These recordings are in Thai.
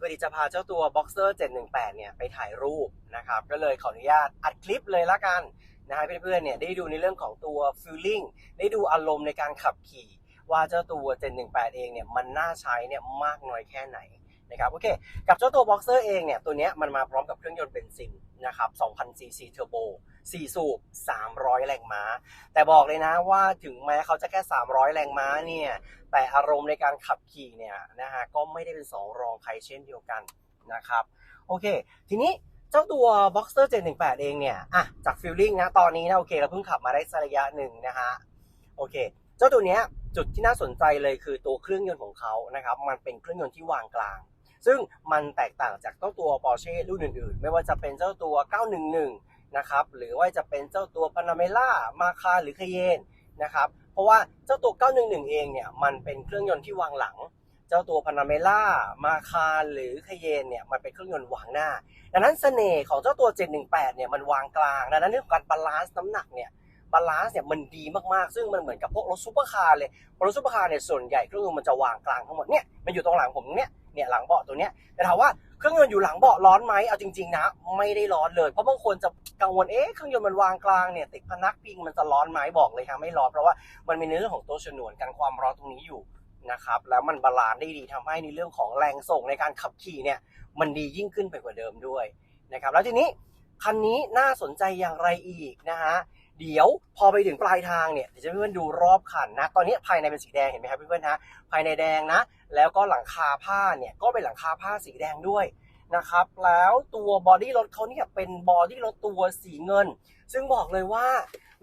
พอดีจะพาเจ้าตัว Boxer 718 เนี่ยไปถ่ายรูปนะครับ ก็เลยขออนุญาตอัดคลิปเลยละกันนะฮะเพื่อนๆ เนี่ยได้ดูในเรื่องของตัว feeling ได้ดูอารมณ์ในการขับขี่ ว่าเจ้าตัว 718 เองเนี่ยมันน่าใช้เนี่ยมากน้อยแค่ไหนนะครับโอเค กับเจ้าตัว Boxer เองเนี่ยตัวเนี้ยมันมาพร้อมกับเครื่องยนต์เบนซินนะครับ 2,000 cc Turbo 4 สูบ 300 แรงม้า แต่บอกเลยนะว่าถึงแม้เขาจะแค่ 300 แรงม้าเนี่ย แต่อารมณ์ในการขับขี่เนี่ยนะฮะก็ไม่ได้เป็นสองรองใครเช่นเดียวกันนะครับ โอเค ทีนี้เจ้าตัว Boxer 718 เองเนี่ยอะจากฟีลลิ่งนะ ตอนนี้นะโอเคเราเพิ่งขับมาได้สักระยะหนึ่งนะฮะ โอเค เจ้าตัวเนี้ยจุดที่น่าสนใจเลยคือตัวเครื่องยนต์ของเขานะครับ มันเป็นเครื่องยนต์ที่วางกลางซึ่งมันแตกต่างจากเจ้าตัว Porsche รุ่นอื่นๆ ไม่ว่าจะเป็นเจ้าตัว 911 นะครับหรือว่าจะเป็นเจ้าตัว Panamera มาคาหรือ Cayenne นะครับเพราะว่าเจ้าตัว 911 เองเนี่ยมันเป็นเครื่องยนต์ที่วางหลัง เจ้าตัว Panamera มาคาหรือ Cayenne เนี่ยมันเป็นเครื่องยนต์วางหน้า ดังนั้นเสน่ห์ของเจ้าตัว 718 เนี่ยมันวางกลางดังนั้นเรื่องการบาลานซ์น้ำหนักเนี่ยบาลานซ์เนี่ยมันดีมากๆ ซึ่งมันเหมือนกับพวกรถซูเปอร์คาร์เลยรถซูเปอร์คาร์เนี่ยส่วนใหญ่เครื่องยนต์มันจะวางกลางทั้งหมดเนี่ยมันอยู่ตรงหลังผมเนี่ย เนี่ยหลังเบาะตัวเนี้ยแต่ถามว่าเครื่องยนต์อยู่หลังเบาะร้อนไหมเอาจริง ๆ นะ ไม่ได้ร้อนเลย เพราะบางคนจะกังวลเอ๊ะเครื่องยนต์มันวางกลางเนี่ยติดพนักพิงมันจะร้อนไหมบอกเลยครับไม่ร้อนเพราะว่ามันมีในเรื่องของตัวฉนวนกันความร้อนตรงนี้อยู่นะครับแล้วมันบาลานซ์ได้ดีทำให้ในเรื่องของแรงส่งในการขับขี่เนี่ยมันดียิ่งขึ้นไปกว่าเดิมด้วยนะครับแล้วทีนี้คันนี้น่าสนใจอย่างไรอีกนะฮะ เดี๋ยวพอไปถึงปลายทางเนี่ยเดี๋ยวจะเพื่อนดูรอบคันนะ ตอนนี้ภายในเป็นสีแดงเห็นไหมครับเพื่อนๆฮะภายในแดงนะ แล้วก็หลังคาผ้าเนี่ยก็เป็นหลังคาผ้าสีแดงด้วยนะครับ แล้วตัวบอดี้รถเขาเนี่ยเป็นบอดี้รถตัวสีเงิน ซึ่งบอกเลยว่า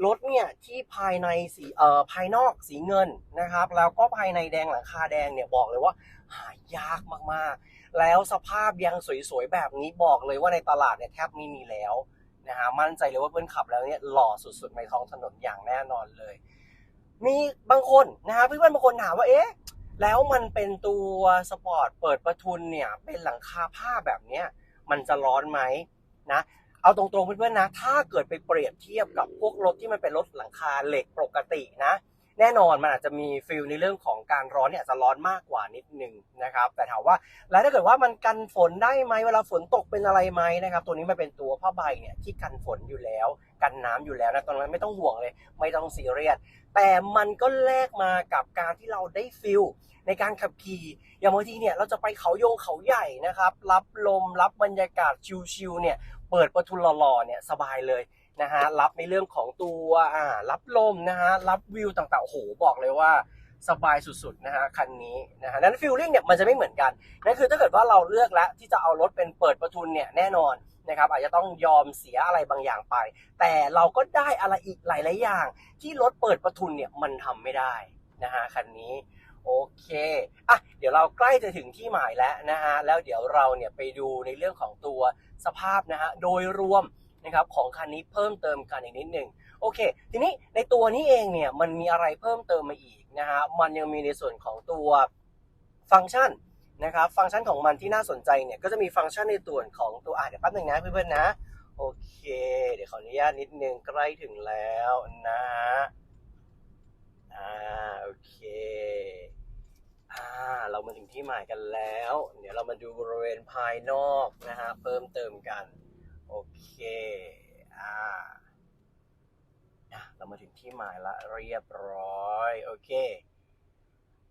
รถเนี่ยที่ภายในสีเอ่อภายนอกสีเงินนะครับ แล้วก็ภายในแดงหลังคาแดงเนี่ยบอกเลยว่าหายากมากๆ แล้วสภาพยังสวยๆแบบนี้บอกเลยว่าในตลาดเนี่ยแทบไม่มีแล้ว นะฮะมั่นใจเลยว่าเพื่อนขับแล้วเนี่ยหล่อสุดๆในท้องถนนอย่างแน่นอนเลย มีบางคนนะฮะเพื่อนๆบางคนถามว่าเอ๊ะแล้วมันเป็นตัวสปอร์ตเปิดประทุนเนี่ยเป็นหลังคาผ้าแบบเนี้ยมันจะร้อนไหมนะเอาตรงๆเพื่อนๆนะ ถ้าเกิดไปเปรียบเทียบกับพวกรถที่มันเป็นรถหลังคาเหล็กปกตินะ แน่นอนมันอาจจะมีฟิลในเรื่องของการร้อนเนี่ยจะร้อนมากกว่านิดนึงนะครับ แต่ถามว่าแล้วถ้าเกิดว่ามันกันฝนได้ไหมเวลาฝนตกเป็นอะไรไหมนะครับ ตัวนี้มันเป็นตัวผ้าใบเนี่ยที่กันฝนอยู่แล้ว กันน้ำอยู่แล้วนะตอนนั้นไม่ต้องห่วงเลย ไม่ต้องซีเรียสแต่มันก็แลกมากับการที่เราได้ฟิลในการขับขี่อย่างบางทีเนี่ยเราจะไปเขาโยงเขาใหญ่นะครับ รับลมรับบรรยากาศชิลๆเนี่ยเปิดประทุนหล่อๆเนี่ยสบายเลย นะฮะรับในเรื่องของตัวอ่ารับลมนะฮะรับวิวต่างๆโอ้โหบอกเลยว่าสบายสุดๆนะฮะคันนี้นะฮะนั้นฟิลลิ่งเนี่ยมันจะไม่เหมือนกันนั่นคือถ้าเกิดว่าเราเลือกแล้วที่จะเอารถเป็นเปิดประทุนเนี่ยแน่นอนนะครับอาจจะต้องยอมเสียอะไรบางอย่างไป แต่เราก็ได้อะไรอีกหลายๆอย่าง ที่รถเปิดประทุนเนี่ยมันทำไม่ได้นะฮะคันนี้โอเคอะเดี๋ยวเราใกล้จะถึงที่หมายแล้วนะฮะแล้วเดี๋ยวเราเนี่ยไปดูในเรื่องของตัวสภาพนะฮะโดยรวม นะครับของคันนี้เพิ่มเติมกันอีกนิดหนึ่งโอเค ทีนี้ในตัวนี้เองเนี่ยมันมีอะไรเพิ่มเติมมาอีกนะฮะมันยังมีในส่วนของตัวฟังก์ชันนะครับฟังก์ชันของมันที่น่าสนใจเนี่ยก็จะมีฟังก์ชันในส่วนของตัวอะเดี๋ยวแป๊บหนึงนะเพื่อนๆนะโอเค เดี๋ยวขออนุญาตนิดนึงใกล้ถึงแล้วนะฮะอ่าโอเคอ่าเรามาถึงที่หมายกันแล้ว เดี๋ยวเรามาดูบริเวณภายนอกนะฮะเพิ่มเติมกัน โอเค อ่านะเรามาถึงที่หมายละเรียบร้อย โอเค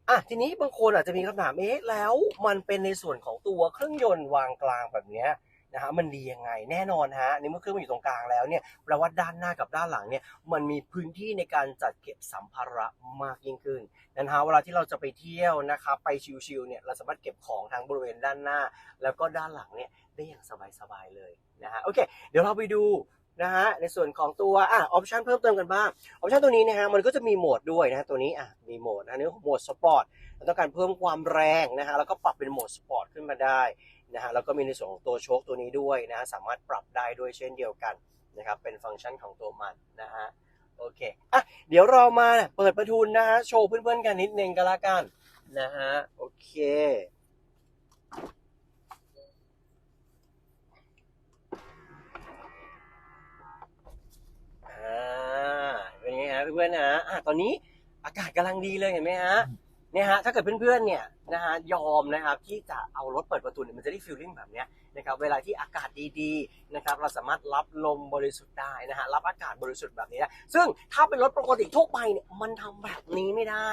อะ ทีนี้บางคนอาจจะมีคำถาม เอ๊ะ แล้วมันเป็นในส่วนของตัวเครื่องยนต์วางกลางแบบเนี้ย นะฮะมันดียังไงแน่นอนฮะในเมื่อเครื่องมันอยู่ตรงกลางแล้วเนี่ยแปลว่าด้านหน้ากับด้านหลังเนี่ยมันมีพื้นที่ในการจัดเก็บสัมภาระมากยิ่งขึ้นนะฮะเวลาที่เราจะไปเที่ยวนะครับไปชิลๆเนี่ยเราสามารถเก็บของทั้งบริเวณด้านหน้า แล้วก็ด้านหลังเนี่ยได้อย่างสบายๆเลยนะฮะโอเค เดี๋ยวเราไปดูนะฮะในส่วนของตัวอะออปชันเพิ่มเติมกันบ้างออปชันตัวนี้นะฮะมันก็จะมีโหมดด้วยนะฮะตัวนี้อะมีโหมดนะนี่โหมดสปอร์ตเราต้องการเพิ่มความแรงนะฮะแล้วก็ปรับเป็นโหมดสปอร์ตขึ้นมาได้ นะฮะแล้วก็มีในส่วนของตัวโชคตัวนี้ด้วยนะะสามารถปรับได้ด้วยเช่นเดียวกันนะครับเป็นฟังก์ชันของตัวมันนะฮะโอเคอะเดี๋ยวเรามาเปิดประทุนนะฮะโชว์เพื่อนๆกันนิดนึงก็แล้วกันนะฮะโอเคอ่าเป็นไงฮะเพื่อนๆนะอะตอนนี้อากาศกำลังดีเลยเห็นไหมฮะเนี่ยฮะถ้าเกิดเพื่อนๆเนี่ย นะฮะยอมนะครับที่จะเอารถเปิดประตูเนี่ยมันจะได้ฟีลลิ่งแบบเนี้ยนะครับเวลาที่อากาศดีๆนะครับเราสามารถรับลมบริสุทธิ์ได้นะฮะรับอากาศบริสุทธิ์แบบนี้ได้ซึ่งถ้าเป็นรถปกติทั่วไปเนี่ยมันทำแบบนี้ไม่ได้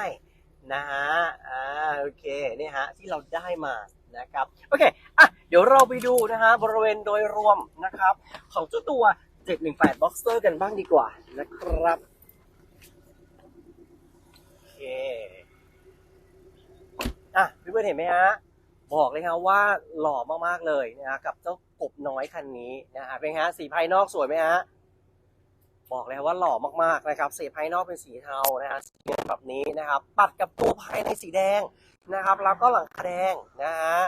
นะฮะอ่าโอเคเนี่ยฮะที่เราได้มานะครับโอเคอะเดี๋ยวเราไปดูนะฮะบริเวณโดยรวมนะครับของเจ้าตัว 718 Boxster กันบ้างดีกว่านะครับโอเค อะเพื่อนๆเห็นไหมฮะบอกเลยครับว่าหล่อมากๆเลยนะฮะกับเจ้ากบน้อยคันนี้นะฮะเป็นไงฮะสีภายนอกสวยไหมฮะบอกเลยว่าหล่อมากๆนะครับสีภายนอกเป็นสีเทานะฮะสีแบบนี้นะครับตัดกับตัวภายในสีแดงนะครับ แล้วก็หลังคาแดงนะฮะ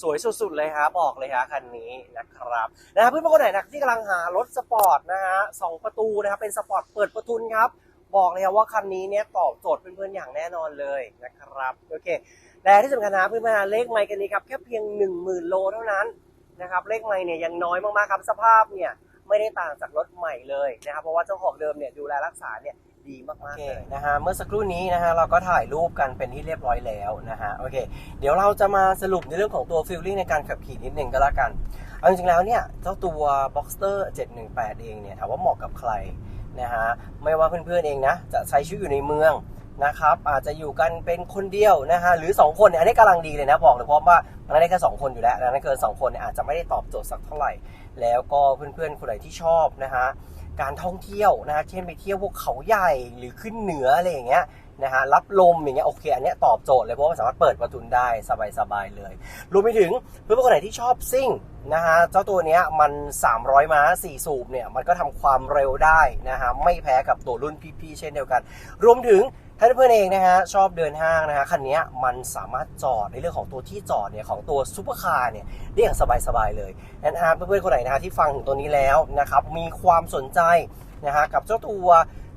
สวยสุดๆเลยครับบอกเลยฮะคันนี้นะครับนะฮะเพื่อนๆคนไหนนะที่กำลังหารถสปอร์ตนะฮะสองประตูนะครับเป็นสปอร์ตเปิดประทุนครับ บอกเลยครับว่าคันนี้เนี่ยตอบโจทย์เพื่อนๆอย่างแน่นอนเลยนะครับโอเคแต่ที่สำคัญนะเพื่อนๆเลขไมค์กันนี้ครับแค่เพียง 1 0,000 โลเท่านั้นนะครับเลขไมค์เนี่ยยังน้อยมากๆครับสภาพเนี่ยไม่ได้ต่างจากรถใหม่เลยนะครับเพราะว่าเจ้าของเดิมเนี่ยดูแลรักษาเนี่ยดีมากๆเลยนะฮะเมื่อสักครู่นี้นะฮะเราก็ถ่ายรูปกันเป็นที่เรียบร้อยแล้วนะฮะโอเค เดี๋ยวเราจะมาสรุปในเรื่องของตัวฟีลลิ่งในการขับขี่นิดนึงก็แล้วกันเอาจริงๆแล้วเนี่ยเจ้าตัว Boxster 718 เองเนี่ยถามว่าเหมาะกับใคร นะฮะไม่ว่าเพื่อนๆเองนะจะใช้ชีวิตอยู่ในเมืองนะครับอาจจะอยู่กันเป็นคนเดียวนะฮะหรือ 2 คนเนี่ยอันนี้กำลังดีเลยนะบอกเลยเพราะว่ามันได้แค่2คนอยู่แล้วนะเกิน2คนเนี่ยอาจจะไม่ได้ตอบโจทย์สักเท่าไหร่ แล้วก็เพื่อนๆคนไหนที่ชอบนะฮะการท่องเที่ยวนะฮะเช่นไปเที่ยวพวกเขาใหญ่หรือขึ้นเหนืออะไรอย่างเงี้ยนะฮะรับลมอย่างเงี้ยโอเค อันเนี้ยตอบโจทย์เลยเพราะว่าสามารถเปิดประทุนได้สบายๆเลยรวมไปถึงเพื่อนๆคนไหนที่ชอบซิ่ง นะฮะเจ้าตัวเนี้ยมัน 300 ม้า 4 สูบเนี่ย มันก็ทำความเร็วได้นะฮะไม่แพ้กับตัวรุ่นพี่ๆเช่นเดียวกัน รวมถึงถ้าเพื่อนเองนะฮะชอบเดินห้างนะฮะคันเนี้ยมันสามารถจอดในเรื่องของตัวที่จอดเนี่ยของตัวซูเปอร์คาร์เนี่ยได้อย่างสบายๆเลยนั่นฮะเพื่อนๆคนไหนนะฮะที่ฟังถึงตัวนี้แล้วนะครับมีความสนใจนะฮะกับเจ้าตัว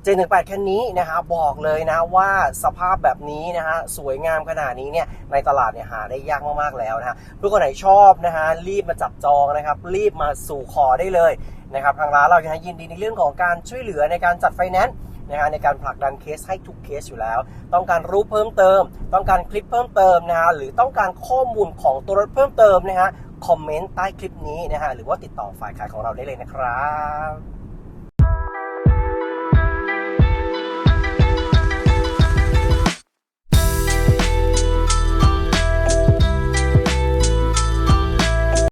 718คันนี้นะฮะบอกเลยนะว่าสภาพแบบนี้นะฮะสวยงามขนาดนี้เนี่ยในตลาดเนี่ยหาได้ยากมากๆแล้วนะฮะเพื่อนคนไหนชอบนะฮะรีบมาจับจองนะครับ รีบมาสู่ขอได้เลยนะครับทางร้านเรานะยินดีในเรื่องของการช่วยเหลือในการจัดไฟแนนซ์นะฮะในการผลักดันเคสให้ทุกเคสอยู่แล้ว ต้องการรู้เพิ่มเติม ต้องการคลิปเพิ่มเติมนะฮะหรือต้องการข้อมูลของตัวรถเพิ่มเติมนะฮะคอมเมนต์ใต้คลิปนี้นะฮะหรือว่าติดต่อฝ่ายขายของเราได้เลยนะครับ